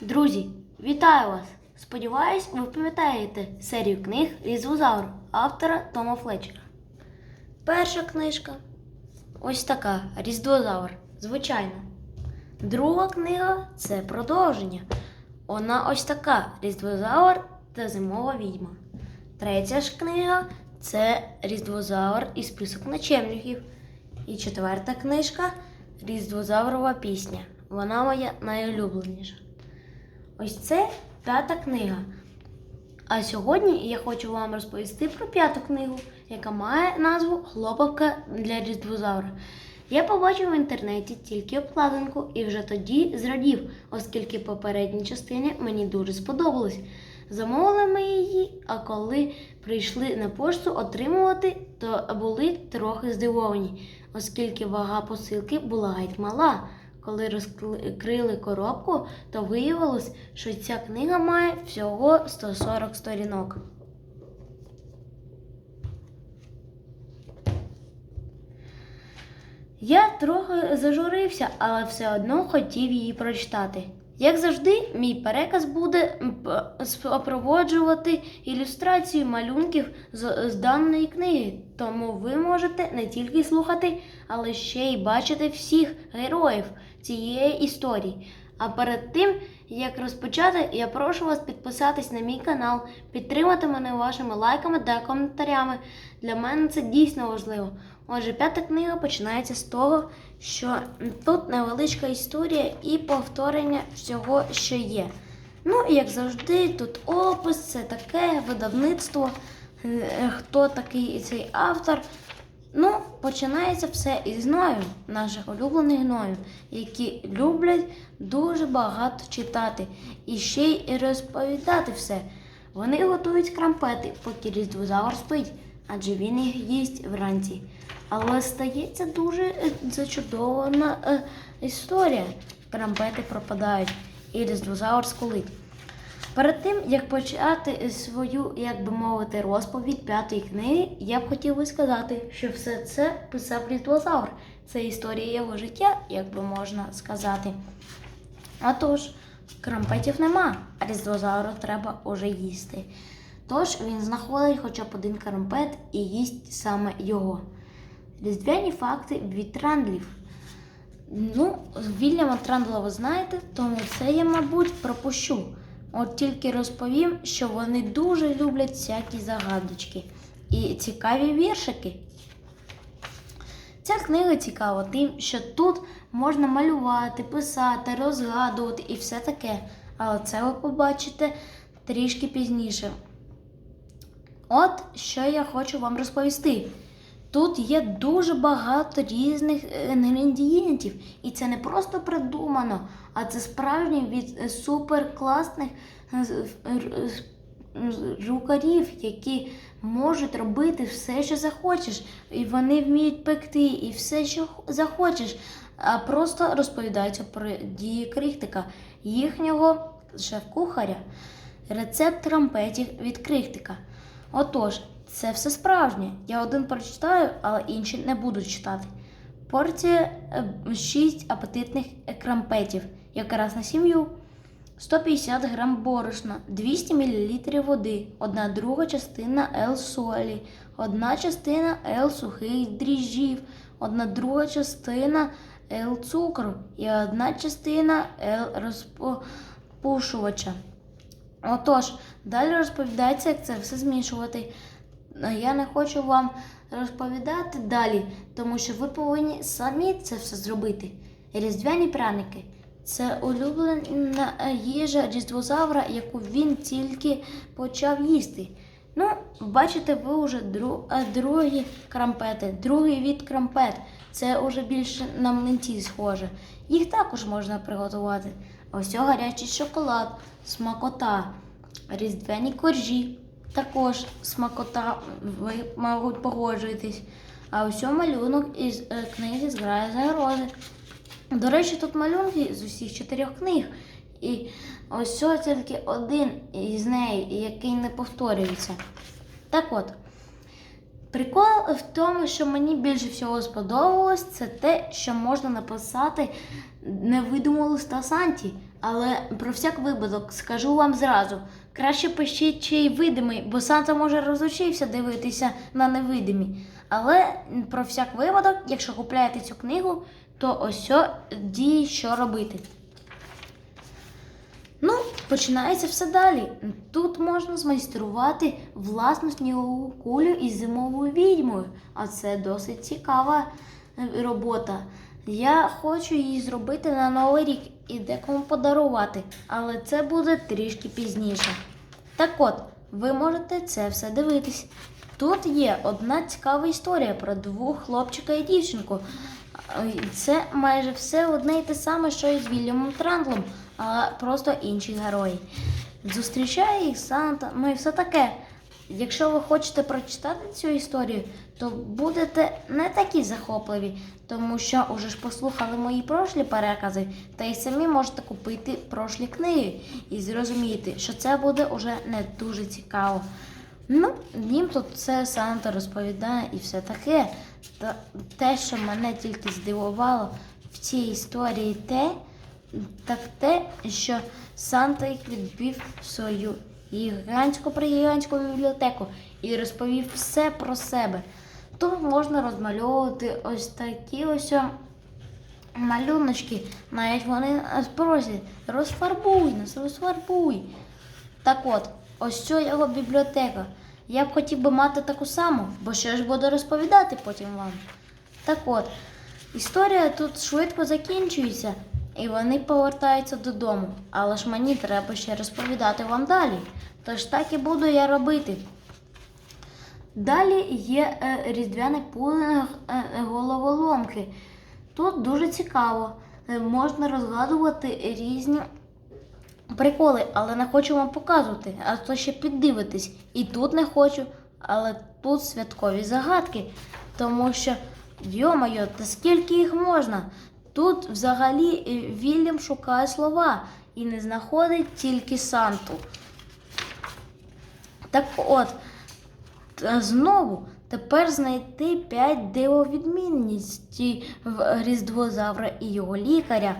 Друзі, вітаю вас! Сподіваюсь, ви пам'ятаєте серію книг Різвозавр автора Тома Флетчера. Перша книжка ось така Різдвозавр, звичайно. Друга книга це продовження. Вона ось така Різдвозавр та зимова відьма. Третя ж книга це Різдвозавр і список начальників. І четверта книжка Різдвозаврова пісня. Вона моя найулюбленіша. Ось це п'ята книга. А сьогодні я хочу вам розповісти про п'яту книгу, яка має назву Хлопавка для Різдвозавра. Я побачив в інтернеті тільки обкладинку і вже тоді зрадів, оскільки попередні частини мені дуже сподобались. Замовили ми її, а коли прийшли на пошту отримувати, то були трохи здивовані, оскільки вага посилки була геть мала. Коли розкрили коробку, то виявилось, що ця книга має всього 140 сторінок. Я трохи зажурився, але все одно хотів її прочитати. Як завжди, мій переказ буде супроводжувати ілюстрацію малюнків з, з даної книги, тому ви можете не тільки слухати, але ще й бачити всіх героїв цієї історії. А перед тим, як розпочати, я прошу вас підписатись на мій канал, підтримати мене вашими лайками та коментарями. Для мене це дійсно важливо. Отже, п'ята книга починається з того, що тут невеличка історія і повторення всього, що є. Ну і як завжди, тут опис, це таке видавництво, е, хто такий цей автор. Ну, починається все із гною, наших улюблених гноїв, які люблять дуже багато читати і ще й розповідати все. Вони готують крампети, поки різдвозавр спить, адже він їх їсть вранці. Але стається дуже е, зачудована е, історія. Крампети пропадають, і різдвозавр скулить. Перед тим, як почати свою, як би мовити, розповідь п'ятої книги, я б хотів би сказати, що все це писав Різдвозавр. Це історія його життя, як би можна сказати. Отож, крампетів нема, а різдвозавру треба уже їсти. Тож він знаходить хоча б один крампет і їсть саме його. Різдвяні факти від Трандлів. Ну, Вільяма Трандла ви знаєте, тому це я, мабуть, пропущу. От тільки розповім, що вони дуже люблять всякі загадочки і цікаві віршики. Ця книга цікава тим, що тут можна малювати, писати, розгадувати і все таке. Але це ви побачите трішки пізніше. От що я хочу вам розповісти. Тут є дуже багато різних інгредієнтів, і це не просто придумано, а це справжні від суперкласних рукарів, які можуть робити все, що захочеш. І вони вміють пекти, і все, що захочеш. А просто розповідаються про дії крихтика, їхнього шеф-кухаря, рецепт трампетів від крихтика. Отож, це все справжнє. Я один прочитаю, але інші не будуть читати. Порція 6 апетитних крампетів, якраз на сім'ю. 150 грам борошна, 200 мл води, 1 друга частина Л солі, 1 частина Л сухих дріжджів, 1 друга частина Л цукру і 1 частина Л розпушувача. Отож, далі розповідається, як це все змішувати. Ну, Я не хочу вам розповідати далі, тому що ви повинні самі це все зробити. Різдвяні пряники це улюблена їжа різдвозавра, яку він тільки почав їсти. Ну, бачите, ви вже дру, е, другі крампети, другий від крампет. Це вже більше на млинці схоже. Їх також можна приготувати. Ось гарячий шоколад, смакота, різдвяні коржі. Також смакота, ви, мабуть, погоджуєтесь. А ось малюнок із е, книги Зграя загрози. До речі, тут малюнки з усіх чотирьох книг. І ось тільки один із неї, який не повторюється. Так от, прикол в тому, що мені більше всього сподобалось, це те, що можна написати невидимого листа Санті. Але про всяк випадок скажу вам зразу. Краще пишіть чий видимий, бо Санта може розучився дивитися на невидимі. Але про всяк випадок, якщо купляєте цю книгу, то ось о дії, що робити. Починається все далі. Тут можна змайструвати власну снігову кулю із зимовою відьмою, а це досить цікава е, робота. Я хочу її зробити на Новий рік і декому подарувати, але це буде трішки пізніше. Так от, ви можете це все дивитись. Тут є одна цікава історія про двох хлопчика і дівчинку. І Це майже все одне і те саме, що і з Вільямом Трандлом, а просто інші герої. Зустрічає їх Санта, ну і все таке. Якщо ви хочете прочитати цю історію, то будете не такі захопливі, тому що уже ж послухали мої прошлі перекази, та й самі можете купити прошлі книги і зрозуміти, що це буде уже не дуже цікаво. Ну, їм тут все Санта розповідає і все таке. Та те, що мене тільки здивувало в цій історії, те, так те, що Санта їх відвів в свою гігантську пригігантську бібліотеку і розповів все про себе. Тут можна розмальовувати ось такі ось малюночки, навіть вони просять, розфарбуй нас, розфарбуй. Так от, ось це його бібліотека. Я б хотів би мати таку саму, бо що ж буду розповідати потім вам. Так от, історія тут швидко закінчується, і вони повертаються додому. Але ж мені треба ще розповідати вам далі. Тож так і буду я робити. Далі є е, різдвяний пудинг е, е, головоломки. Тут дуже цікаво. Е, можна розгадувати різні приколи, але не хочу вам показувати, а то ще піддивитись. І тут не хочу, але тут святкові загадки. Тому що, йо-моє, та скільки їх можна? Тут взагалі е, Вільям шукає слова і не знаходить тільки Санту. Так от, знову тепер знайти п'ять дивовідмінностей в Різдвозавра і його лікаря.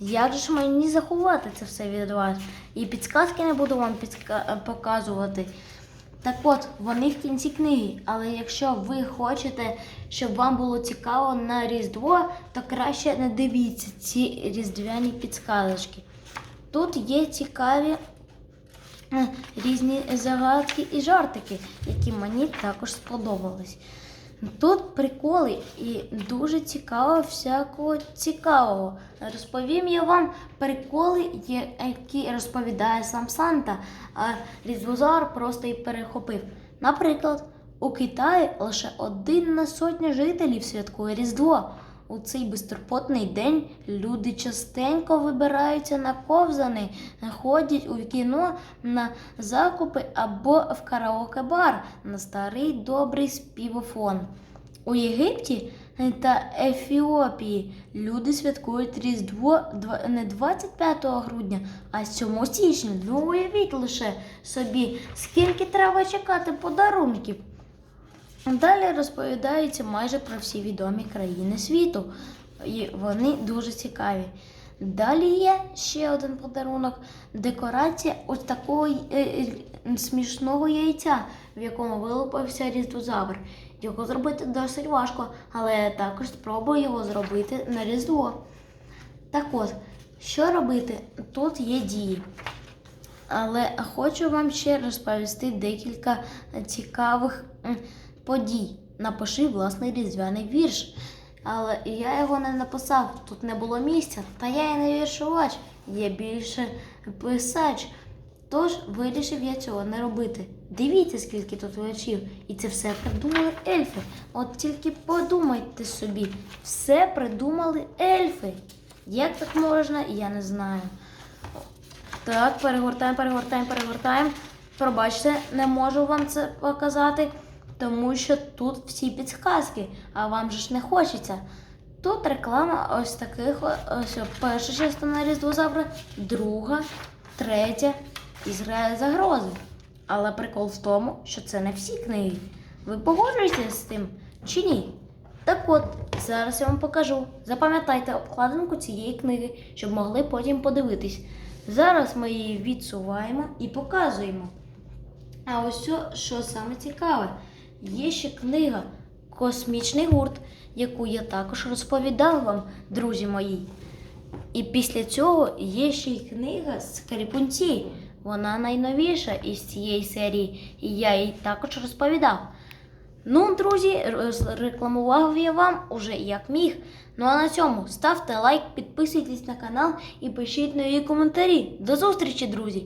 Як же ж мені заховати це все від вас? І підсказки не буду вам підска- показувати. Так от, вони в кінці книги, але якщо ви хочете, щоб вам було цікаво на Різдво, то краще не дивіться ці різдвяні підсказочки. Тут є цікаві е, різні загадки і жартики, які мені також сподобались. Тут приколи і дуже цікаво всякого цікавого. Розповім я вам приколи, які розповідає сам Санта, а Різдвозар просто і перехопив. Наприклад, у Китаї лише один на сотню жителів святкує Різдво. У цей безтурботний день люди частенько вибираються на ковзани, ходять у кіно на закупи або в караоке-бар на старий добрий співофон. У Єгипті та Ефіопії люди святкують Різдво не 25 грудня, а 7 січня. Ну уявіть лише собі, скільки треба чекати подарунків. Далі розповідається майже про всі відомі країни світу, і вони дуже цікаві. Далі є ще один подарунок декорація ось такого е, е, смішного яйця, в якому вилупився різдвозавр. Його зробити досить важко, але я також спробую його зробити на різдво. Так от, що робити? Тут є дії. Але хочу вам ще розповісти декілька цікавих подій. Напиши власний різдвяний вірш. Але я його не написав, тут не було місця, та я і не віршувач, я більше писач. Тож вирішив я цього не робити. Дивіться, скільки тут віршів, і це все придумали ельфи. От тільки подумайте собі, все придумали ельфи. Як так можна, я не знаю. Так, перегортаємо, перегортаємо, перегортаємо. Пробачте, не можу вам це показати, тому що тут всі підсказки, а вам же ж не хочеться. Тут реклама ось таких ось перша частина різдвозавра, друга, третя і зграє загрози. Але прикол в тому, що це не всі книги. Ви погоджуєтеся з тим чи ні? Так от, Зараз я вам покажу. Запам'ятайте обкладинку цієї книги, щоб могли потім подивитись. Зараз ми її відсуваємо і показуємо. А ось що, саме цікаве, є ще книга Космічний гурт, яку я також розповідав вам, друзі мої. І після цього є ще й книга Скрипунці. Вона найновіша із цієї серії, і я їй також розповідав. Ну, друзі, рекламував я вам уже як міг. Ну а на цьому ставте лайк, підписуйтесь на канал і пишіть нові коментарі. До зустрічі, друзі!